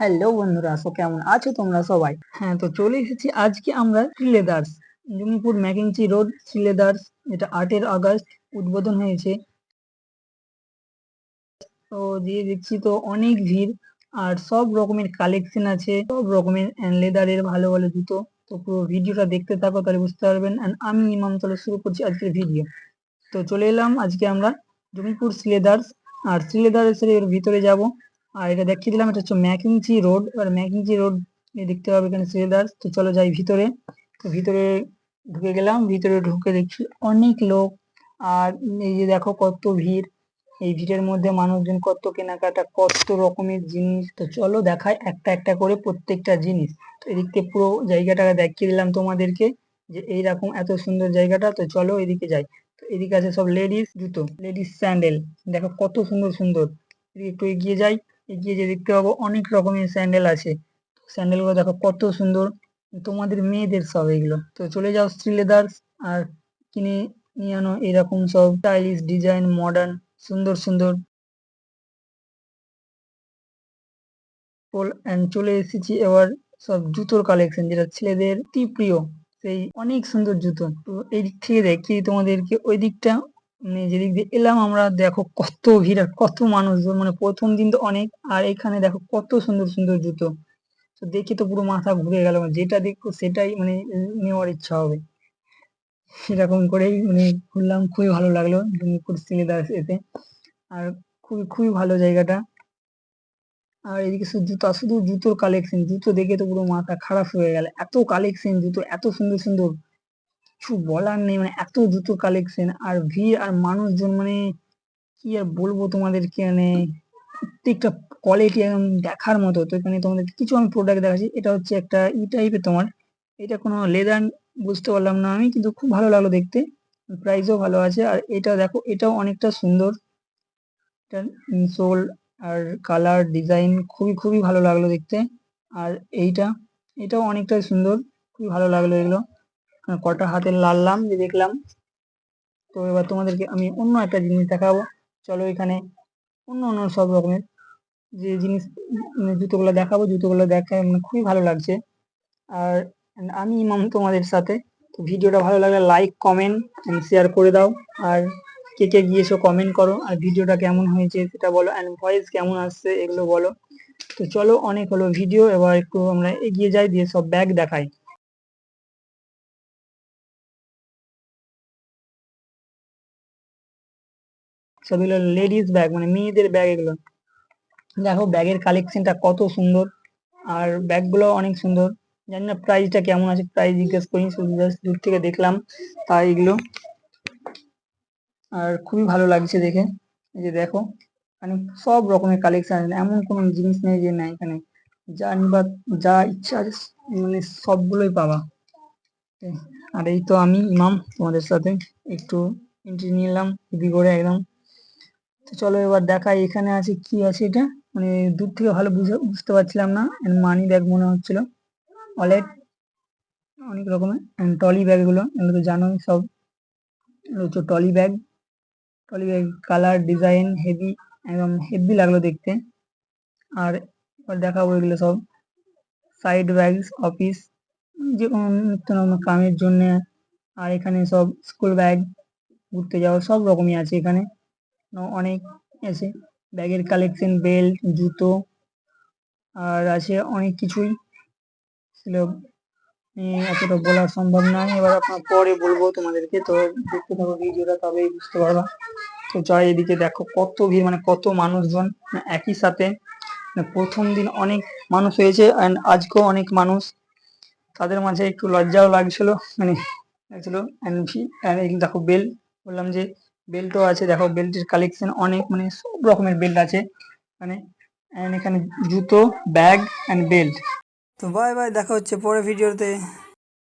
Hello বন্ধুরা, so কেমন আছো তোমরা সবাই? হ্যাঁ তো চলে এসেছি আজকে আমরা শ্রীলেদার্স জমিপুর ম্যাকিংচি রোড শ্রীলেদার্স এটা আটের আগস্ট, উদ্বোধন হয়েছে। তো দিয়ে দেখছি তো অনেক ভিড়, আর সব রকমের কালেকশন আছে, সব রকমের লেদারের ভালো ভালো জুতো। তো পুরো ভিডিওটা দেখতে থাকো, তাহলে বুঝতে পারবেন। অ্যান্ড আমি ইমাম তাহলে শুরু করছি আজকের ভিডিও। তো চলে এলাম আজকে আমরা জমিপুর শ্রীলেদার্স আর শ্রীলেদার্সের ভিতরে যাব। আর এটা দেখিয়ে দিলাম, এটা হচ্ছে ম্যাকিংচি রোড। এবার ম্যাকিংচি রোড দেখতে পাবে এখানে শ্রীলেদার্স তো চলো যাই ভিতরে। তো ভিতরে ঢুকে গেলাম। ভিতরে ঢুকে দেখছি অনেক লোক। আর এই যে দেখো কত ভিড়। এই ভিড়ের মধ্যে মানুষজন কত কেনাকাটা, কত রকমের জিনিস। তো চলো দেখায় একটা একটা করে প্রত্যেকটা জিনিস। তো এদিকে পুরো জায়গাটা দেখিয়ে দিলাম তোমাদেরকে যে এইরকম এত সুন্দর জায়গাটা। তো চলো এদিকে যাই। তো এদিকে আছে সব লেডিস জুতো, লেডিস স্যান্ডেল। দেখো কত সুন্দর সুন্দর। একটু এগিয়ে যাই। এগিয়ে যে দেখতে পাবো অনেক রকমের স্যান্ডেল আছে। স্যান্ডেলগুলো দেখো কত সুন্দর। তোমাদের মেয়েদের সব এগুলো। তো চলে যাও শ্রী লেদার্স আর কিনে নিয়ে আনো এরকম সব স্টাইলিশ ডিজাইন মডার্ন সুন্দর সুন্দর। চলে এসেছি এবার সব জুতোর কালেকশন যেটা ছেলেদের অতি প্রিয় সেই অনেক সুন্দর জুতো। তো এই দিক থেকে দেখি তোমাদেরকে ওই দিকটা মানে যেদিক দিয়ে এলাম আমরা দেখো কত ভিড় আর কত মানুষজন মানে প্রথম দিন তো অনেক, আর এখানে দেখো কত সুন্দর সুন্দর জুতো। তো দেখে তো পুরো মাথা ঘুরে গেল মানে যেটা দেখব সেটাই মানে নেওয়ার ইচ্ছা হবে। সেরকম করেই মানে ঘুরলাম, খুবই ভালো লাগল জঙ্গিপুর সিলেদাস এতে। আর খুবই খুবই ভালো জায়গাটা। আর এদিকে জুতো, শুধু জুতোর কালেকশন জুতো দেখে তো পুরো মাথা খারাপ হয়ে গেল। এত কালেকশন জুতো এত সুন্দর সুন্দর। কিছু বলার নেই মানে এত দ্রুত কালেকশন আর ভিড়, আর মানুষজন মানে কি আর বলব তোমাদেরকে মানে প্রত্যেকটা কোয়ালিটি একদম দেখার মতো। তো এখানে তোমাদের কিছু আমি প্রোডাক্ট দেখাচ্ছি, এটা হচ্ছে একটা ই টাইপের তোমার। এটা কোনো লেদার বুঝতে পারলাম না আমি, কিন্তু খুব ভালো লাগল দেখতে। প্রাইসও ভালো আছে, আর এটা দেখো, এটাও অনেকটা সুন্দর। এটা সোল আর কালার ডিজাইন খুবই খুবই ভালো লাগল দেখতে। আর এইটা, এটাও অনেকটা সুন্দর, খুবই ভালো লাগল এগুলো। কটা হাতে লাললাম যে দেখলাম। তো এবার তোমাদেরকে আমি অন্য একটা জিনিস দেখাবো। চলো এখানে অন্য অন্য সব রকমের যে জিনিস মানে জুতোগুলো দেখাবো। জুতোগুলো দেখায় মানে খুবই ভালো লাগছে। আর আমি ইমাম তোমাদের সাথে। তো ভিডিওটা ভালো লাগলে লাইক কমেন্ট শেয়ার করে দাও। আর কে কে গিয়েছো কমেন্ট করো। আর ভিডিওটা কেমন হয়েছে সেটা বলো। অ্যান্ড ভয়েস কেমন আসছে এগুলো বলো। তো চলো, অনেক হলো ভিডিও এবার একটু আমরা এগিয়ে যাই, দিয়ে সব ব্যাগ দেখাই। সব এগুলো লেডিস ব্যাগ মানে মেয়েদের ব্যাগ এগুলো। দেখো ব্যাগের কালেকশনটা কত সুন্দর। আর ব্যাগগুলো অনেক সুন্দর। জানি না প্রাইসটা কেমন আছে প্রাইস জিজ্ঞেস করি শুধু দূর থেকে দেখলাম তাই এগুলো। আর খুবই ভালো লাগছে দেখে। এই যে দেখো মানে সব রকমের কালেকশন আছে, এমন কোনো জিনিস নেই যে না এখানে। যা নিবা যা ইচ্ছা আছে মানে সবগুলোই পাবা। আর এই তো আমি, ইমাম তোমাদের সাথে একটু এন্ট্রি নিলাম হেভি করে একদম। তো চলো এবার দেখাই এখানে আছে কি আছে এটা। মানে দূর থেকে ভালো বুঝে, বুঝতে পারছিলাম না। মানি ব্যাগ মনে হচ্ছিল। ওয়ালেট অনেক রকমের। টলি ব্যাগ এগুলো এগুলো তো জানোই সব। হচ্ছে trolley bag trolley bag colour design heavy একদম হেভি লাগল দেখতে। আর এবার দেখাবো এগুলো সব। সাইড ব্যাগ অফিস যে কোনো নিত্য কামের জন্য। আর এখানে সব স্কুল ব্যাগ ঘুরতে যাওয়া সব রকমই আছে এখানে। অনেক আছে। ব্যাগের কালেকশন বেল্ট জুতো, আর আছে অনেক কিছুই। ছিল এতটা বলা সম্ভব নয় এবার আপনার পরে বলব তোমাদেরকে। তো দেখতে থাকো ভিডিওটা, তবেই বুঝতে পারবা। তো জয় এদিকে দেখো, কত ভিড় মানে কত মানুষজন একই সাথে। প্রথম দিন অনেক মানুষ হয়েছে অ্যান্ড আজকেও অনেক মানুষ। তাদের মাঝে একটু লজ্জাও লাগছিল মানে লাগছিল অ্যান্ড দেখো বেল বললাম যে বেল্টও আছে। দেখো বেল্টের কালেকশন অনেক মানে সব রকমের বেল্ট আছে। মানে এখানে জুতো ব্যাগ অ্যান্ড বেল্ট তো বাই বাই দেখা হচ্ছে পরে ভিডিওতে